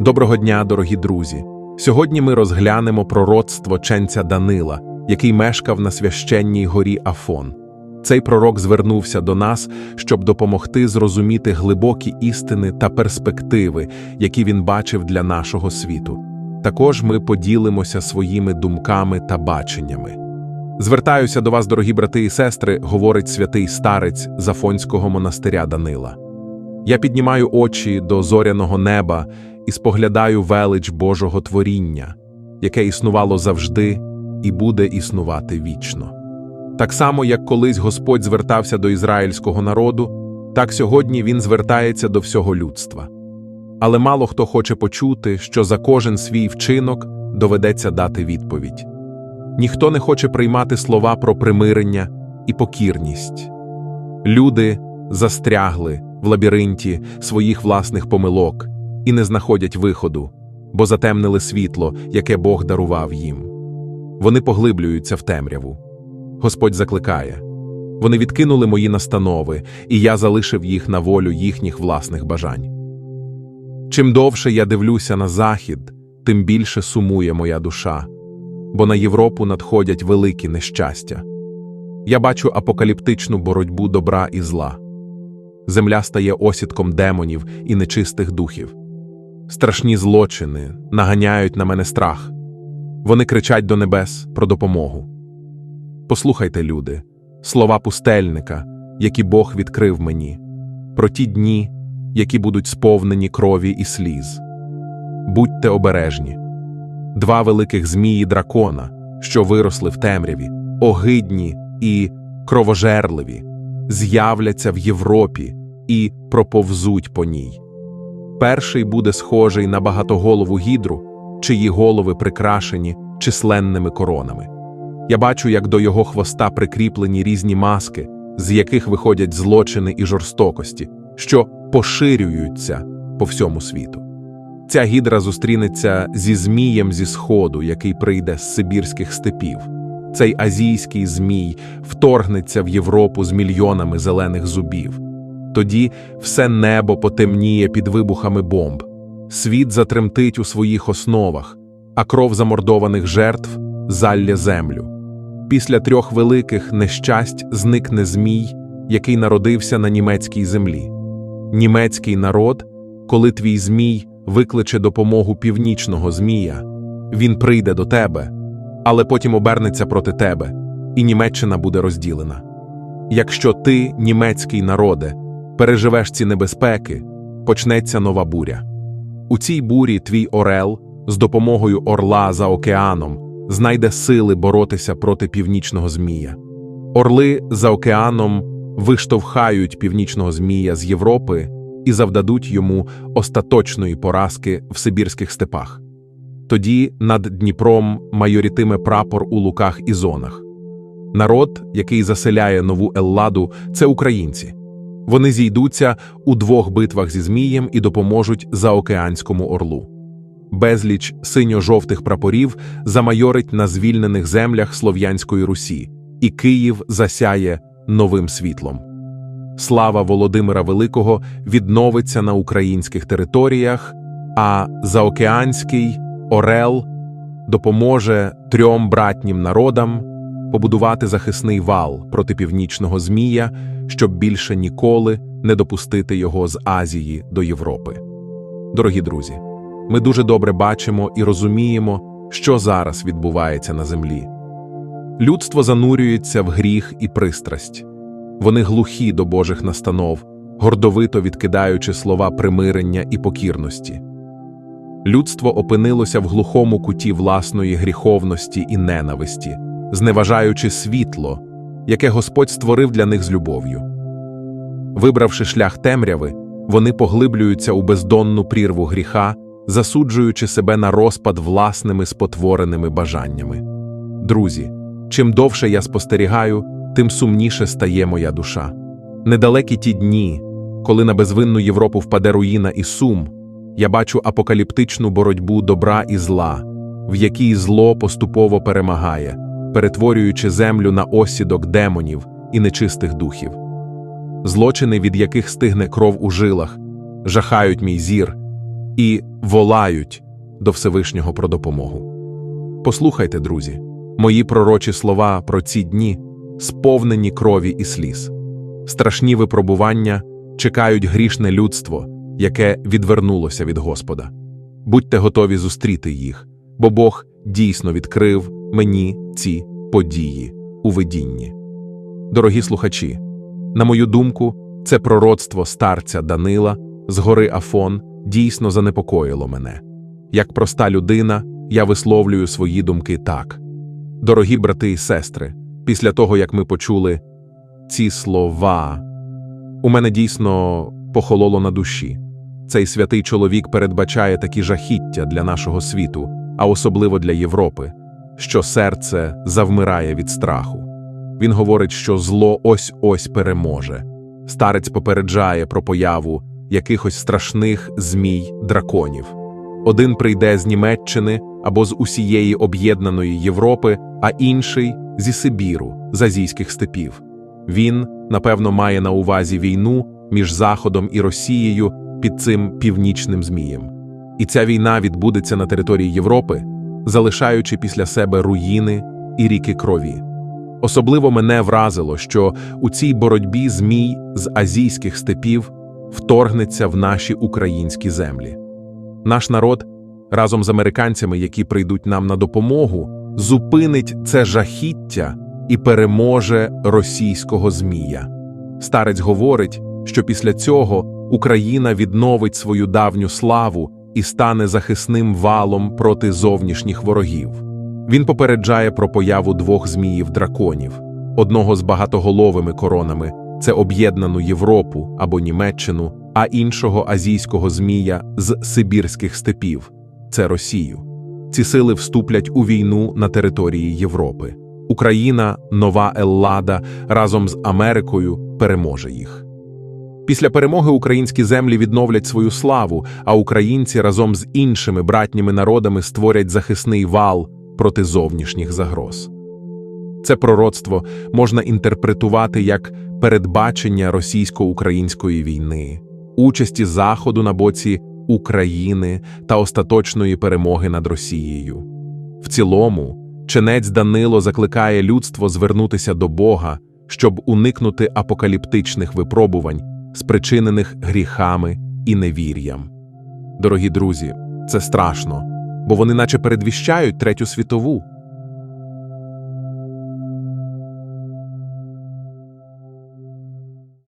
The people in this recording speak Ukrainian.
Доброго дня, дорогі друзі! Сьогодні ми розглянемо пророцтво ченця Данила, який мешкав на священній горі Афон. Цей пророк звернувся до нас, щоб допомогти зрозуміти глибокі істини та перспективи, які він бачив для нашого світу. Також ми поділимося своїми думками та баченнями. Звертаюся до вас, дорогі брати і сестри, говорить святий старець Зафонського монастиря Данила. Я піднімаю очі до зоряного неба і споглядаю велич Божого творіння, яке існувало завжди і буде існувати вічно. Так само, як колись Господь звертався до ізраїльського народу, так сьогодні Він звертається до всього людства. Але мало хто хоче почути, що за кожен свій вчинок доведеться дати відповідь. Ніхто не хоче приймати слова про примирення і покірність. Люди застрягли в лабіринті своїх власних помилок і не знаходять виходу, бо затемнили світло, яке Бог дарував їм. Вони поглиблюються в темряву. Господь закликає. Вони відкинули мої настанови, і я залишив їх на волю їхніх власних бажань. Чим довше я дивлюся на захід, тим більше сумує моя душа, бо на Європу надходять великі нещастя. Я бачу апокаліптичну боротьбу добра і зла. Земля стає осідком демонів і нечистих духів. Страшні злочини наганяють на мене страх. Вони кричать до небес про допомогу. Послухайте, люди, слова пустельника, які Бог відкрив мені, про ті дні, які будуть сповнені крові і сліз. Будьте обережні. Два великих змії дракона, що виросли в темряві, огидні і кровожерливі, з'являться в Європі і проповзуть по ній. Перший буде схожий на багатоголову гідру, чиї голови прикрашені численними коронами. Я бачу, як до його хвоста прикріплені різні маски, з яких виходять злочини і жорстокості, що поширюються по всьому світу. Ця гідра зустрінеться зі змієм зі сходу, який прийде з сибірських степів. Цей азійський змій вторгнеться в Європу з мільйонами зелених зубів. Тоді все небо потемніє під вибухами бомб, світ затремтить у своїх основах, а кров замордованих жертв залє землю. Після трьох великих нещасть зникне змій, який народився на німецькій землі. Німецький народ, коли твій змій викличе допомогу північного змія, він прийде до тебе, але потім обернеться проти тебе, і Німеччина буде розділена. Якщо ти, німецький народе, переживеш ці небезпеки, почнеться нова буря. У цій бурі твій орел з допомогою орла за океаном знайде сили боротися проти північного змія. Орли за океаном виштовхають північного змія з Європи і завдадуть йому остаточної поразки в сибірських степах. Тоді над Дніпром майорітиме прапор у луках і зонах. Народ, який заселяє нову Елладу, це українці. Вони зійдуться у двох битвах зі Змієм і допоможуть заокеанському орлу. Безліч синьо-жовтих прапорів замайорить на звільнених землях Слов'янської Русі, і Київ засяє новим світлом. Слава Володимира Великого відновиться на українських територіях, а заокеанський Орел допоможе трьом братнім народам побудувати захисний вал проти північного Змія, щоб більше ніколи не допустити його з Азії до Європи. Дорогі друзі, ми дуже добре бачимо і розуміємо, що зараз відбувається на землі. Людство занурюється в гріх і пристрасть. Вони глухі до Божих настанов, гордовито відкидаючи слова примирення і покірності. Людство опинилося в глухому куті власної гріховності і ненависті, зневажаючи світло, яке Господь створив для них з любов'ю. Вибравши шлях темряви, вони поглиблюються у бездонну прірву гріха, засуджуючи себе на розпад власними спотвореними бажаннями. Друзі, чим довше я спостерігаю, тим сумніше стає моя душа. Недалекі ті дні, коли на безвинну Європу впаде руїна і сум, я бачу апокаліптичну боротьбу добра і зла, в якій зло поступово перемагає, перетворюючи землю на осідок демонів і нечистих духів. Злочини, від яких стигне кров у жилах, жахають мій зір, і волають до Всевишнього про допомогу. Послухайте, друзі, мої пророчі слова про ці дні сповнені крові і сліз. Страшні випробування чекають грішне людство, яке відвернулося від Господа. Будьте готові зустріти їх, бо Бог дійсно відкрив мені ці події у видінні. Дорогі слухачі, на мою думку, це пророцтво старця Данила з гори Афон дійсно занепокоїло мене. Як проста людина, я висловлюю свої думки так. Дорогі брати і сестри, після того, як ми почули ці слова, у мене дійсно похололо на душі. Цей святий чоловік передбачає такі жахіття для нашого світу, а особливо для Європи, що серце завмирає від страху. Він говорить, що зло ось ось переможе. Старець попереджає про появу якихось страшних змій драконів. Один прийде з Німеччини або з усієї об'єднаної Європи, а інший зі Сибіру, з азійських степів. Він, напевно, має на увазі війну між Заходом і Росією під цим північним змієм. І ця війна відбудеться на території Європи, залишаючи після себе руїни і ріки крові. Особливо мене вразило, що у цій боротьбі змій з азійських степів вторгнеться в наші українські землі. Наш народ разом з американцями, які прийдуть нам на допомогу, зупинить це жахіття і переможе російського змія. Старець говорить, що після цього Україна відновить свою давню славу і стане захисним валом проти зовнішніх ворогів. Він попереджає про появу двох зміїв-драконів, одного з багатоголовими коронами це об'єднану Європу або Німеччину, а іншого азійського змія з сибірських степів це Росію. Ці сили вступлять у війну на території Європи. Україна, нова Еллада разом з Америкою переможе їх. Після перемоги українські землі відновлять свою славу, а українці разом з іншими братніми народами створять захисний вал проти зовнішніх загроз. Це пророцтво можна інтерпретувати як передбачення російсько-української війни, участі Заходу на боці України та остаточної перемоги над Росією. В цілому, ченець Данило закликає людство звернутися до Бога, щоб уникнути апокаліптичних випробувань, спричинених гріхами і невір'ям. Дорогі друзі, це страшно, бо вони наче передвіщають Третю світову.